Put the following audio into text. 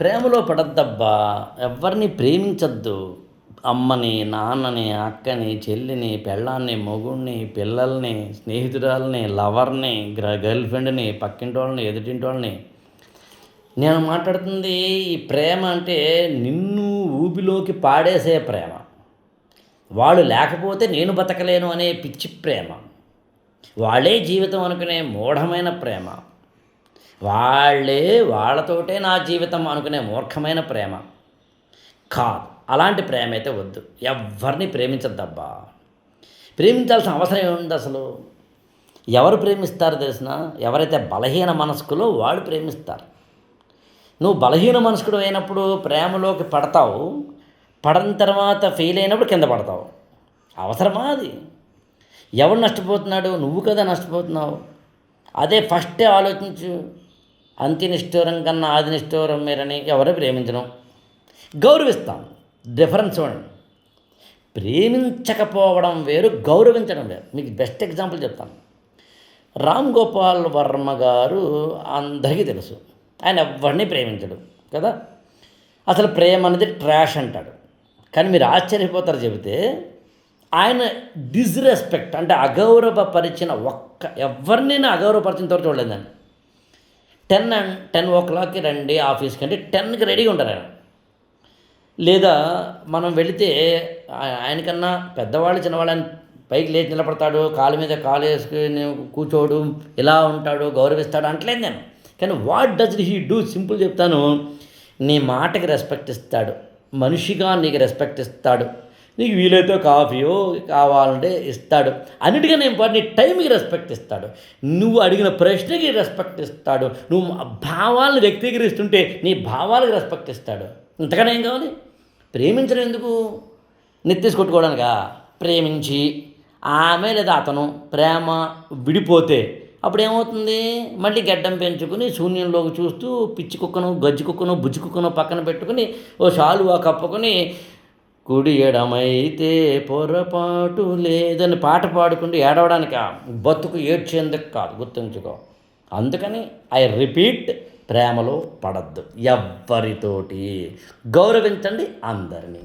ప్రేమలో పడద్దబ్బా ఎవరిని ప్రేమించద్దు. అమ్మని నాన్నని అక్కని చెల్లిని పెళ్ళాన్ని మొగుడిని పిల్లల్ని స్నేహితురాల్ని లవర్ని గర్ల్ ఫ్రెండ్ని పక్కింటి వాళ్ళని ఎదుటింటి వాళ్ళని నేను మాట్లాడుతుంది ఈ ప్రేమ అంటే నిన్ను ఊబిలోకి పాడేసే ప్రేమ. వాళ్ళు లేకపోతే నేను బతకలేను అనే పిచ్చి ప్రేమ. వాళ్ళే జీవితం అనుకునే మూఢమైన ప్రేమ. వాళ్ళే వాళ్ళతోటే నా జీవితం అనుకునే మూర్ఖమైన ప్రేమ. కాదు అలాంటి ప్రేమ అయితే వద్దు. ఎవరిని ప్రేమించద్దబ్బా. ప్రేమించాల్సిన అవసరం ఏముంది అసలు? ఎవరు ప్రేమిస్తారు తెలిసిన ఎవరైతే బలహీన మనస్కులో వాళ్ళు ప్రేమిస్తారు. నువ్వు బలహీన మనస్కుడు అయినప్పుడు ప్రేమలోకి పడతావు పడిన తర్వాత ఫెయిల్ అయినప్పుడు కింద పడతావు. అవసరమా అది? ఎవరు నష్టపోతున్నాడు? నువ్వు కదా నష్టపోతున్నావు. అదే ఫస్టే ఆలోచించు. అంత్యనిష్ఠూరం కన్నా ఆది నిష్ఠూరం మీరని ఎవరు ప్రేమించడం గౌరవిస్తాం. డిఫరెన్స్ చూడండి. ప్రేమించకపోవడం వేరు గౌరవించడం వేరు. మీకు బెస్ట్ ఎగ్జాంపుల్ చెప్తాను. రామ్ గోపాల్ వర్మ గారు అందరికీ తెలుసు. ఆయన ఎవరిని ప్రేమించడు కదా? అసలు ప్రేమ అనేది ట్రాష్ అంటాడు. కానీ మీరు ఆశ్చర్యపోతారు చెబితే ఆయన డిస్రెస్పెక్ట్ అంటే అగౌరవపరిచిన ఒక్క ఎవరినైనా అగౌరవపరిచిన తర్వాత చూడలేదండి టెన్ అండ్ టెన్ ఓ క్లాక్కి రండి ఆఫీస్కి అంటే టెన్కి రెడీగా ఉంటారు ఆయన. లేదా మనం వెళితే ఆయనకన్నా పెద్దవాళ్ళు చిన్నవాళ్ళు ఆయన పైకి లేచి నిలబడతాడు కాలు మీద కాలు వేసుకుని కూర్చోడు ఇలా ఉంటాడు గౌరవిస్తాడు అంటలేదు నేను. కానీ what does he do simple చెప్తాను. నీ మాటకి రెస్పెక్ట్ ఇస్తాడు. మనిషిగా నీకు రెస్పెక్ట్ ఇస్తాడు. నీకు వీలైతే కాఫీయో కావాలంటే ఇస్తాడు. అన్నిటికీ నేను నీ టైంకి రెస్పెక్ట్ ఇస్తాడు. నువ్వు అడిగిన ప్రశ్నకి రెస్పెక్ట్ ఇస్తాడు. నువ్వు భావాలను వ్యక్తీకరిస్తుంటే నీ భావాలకు రెస్పెక్ట్ ఇస్తాడు. ఇంతకన్నా ఏం కావాలి? ప్రేమించడం ఎందుకు? నెత్తేసి కొట్టుకోవడానికా? ప్రేమించి ఆమె లేదా అతను ప్రేమ విడిపోతే అప్పుడు ఏమవుతుంది మళ్ళీ గడ్డం పెంచుకుని శూన్యంలోకి చూస్తూ పిచ్చి కుక్కను గజ్జి కుక్కను బుజ్జి కుక్కను పక్కన పెట్టుకుని ఓ షాలువా కప్పుకొని కుడి ఎడమైతే పొరపాటు లేదని పాట పాడుకుంటూ ఏడవడానికి బతుకు ఏడ్చేందుకు కాదు గుర్తుంచుకో. అందుకని ఐ రిపీట్ ప్రేమలో పడద్దు. ఎవ్వరితోటి గౌరవించండి అందరినీ.